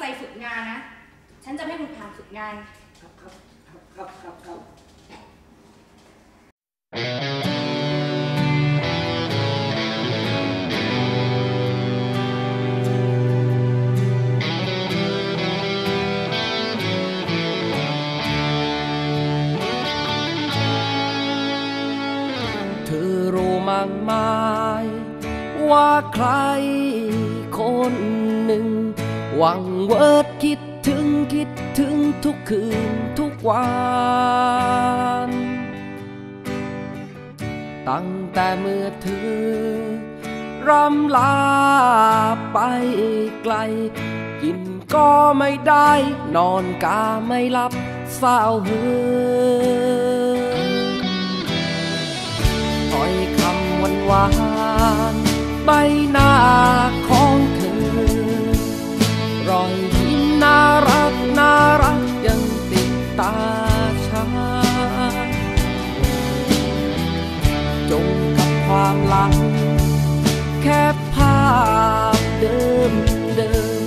ใจฝึกงานนะ ฉันจะไม่ให้คุณผ่านฝึกงาน ครับครับครับครับครับครับเธอรู้มั้งไหมว่าใครคนหนึ่งห วังเวิร์ดคิดถึงคิดถึงทุกคืนทุกวัน ตั้งแต่เมื่อเธอรำลาไปไกล กินก็ไม่ได้ นอนกาไม่หลับเศร้าเฮือถ้อยคำหวานหวานๆใบ ความหลัง แค่ภาพเดิมเดิม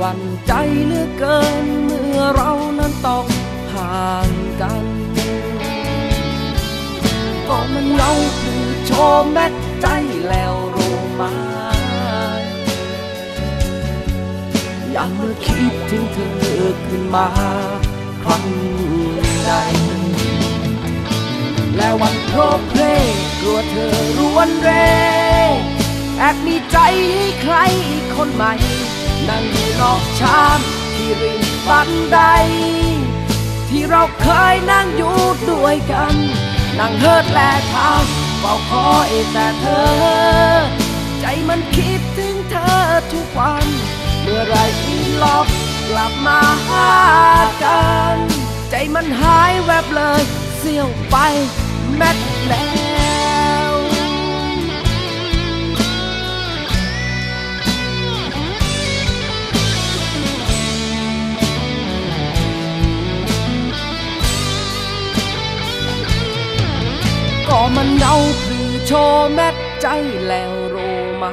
วันใจเหลือเกินเมื่อเรานั้นต้องห่างกันก็มันเงาคือโชว์แม็กใจแล้วรู้ไหมอยากเมื่อคิดถึงเธอขึ้นมาครั้งใด และวันโครเพลงกลัวเธอรวนเรแอบมีใจให้ใครคนใหม่ นั่งอยู่นอกชามที่ริมบันได ที่เราเคยนั่งอยู่ด้วยกัน นั่งเฮิดแลทางเฝ้าคอยแต่เธอ ใจมันคิดถึงเธอทุกวัน เมื่อไรอีลอกกลับมาหากัน ใจมันหายแวบเลยเสี้ยวไป แม็ดแล้วก็มันเงาพรือโชว์แม็ดใจแล้วโรมา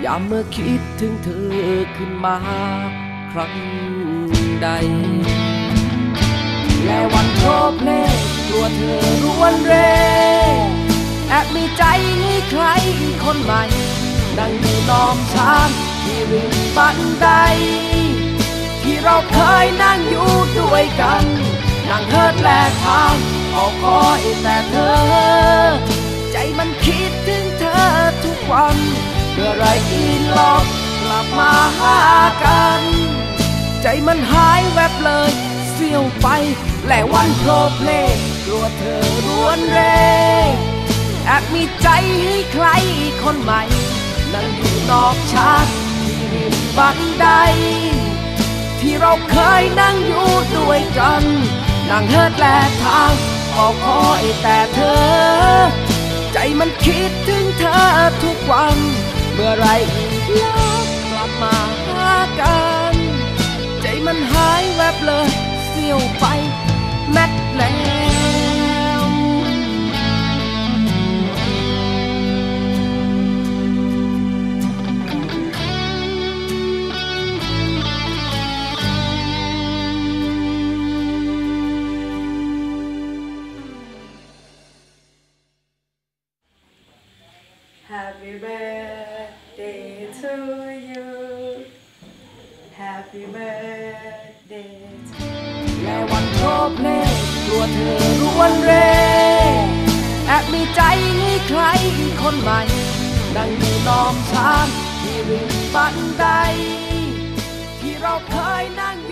อย่าเมื่อคิดถึงเธอขึ้นมาครั้งใด และวันโทรเพลงกลัวเธอรวนเรแอบมีใจให้ใครคนใหม่นั่งอยู่นอมชานที่ริมบันได ที่เราเคยนั่งอยู่ด้วยกัน นั่งเฮิดแลกทางออกคอยแต่เธอ ใจมันคิดถึงเธอทุกวันเมื่อไรอีลอกกลับมาหากัน ใจมันหายแวบเลย เสี้ยวไป และวันโปรเพลงกลัวเธอรวนเรแอบมีใจให้ใครคนใหม่ นั่งอยู่นอกชานที่ริมบันได ที่เราเคยนั่งอยู่ด้วยกัน นั่งเฮิดแลทางออกคอยแต่เธอ ใจมันคิดถึงเธอทุกวัน เมื่อไรอีกแล้วกลับมาหากัน ใจมันหายแวบเลยเสี้ยวไป Happy birthday to you Happy birthday to you และวันโทรเลงกลัวเธอรวนเรแอบมีใจให้ใครคนใหม่ นั่งอยู่นอมชานที่ริมบันได ที่เราเคยนั่ง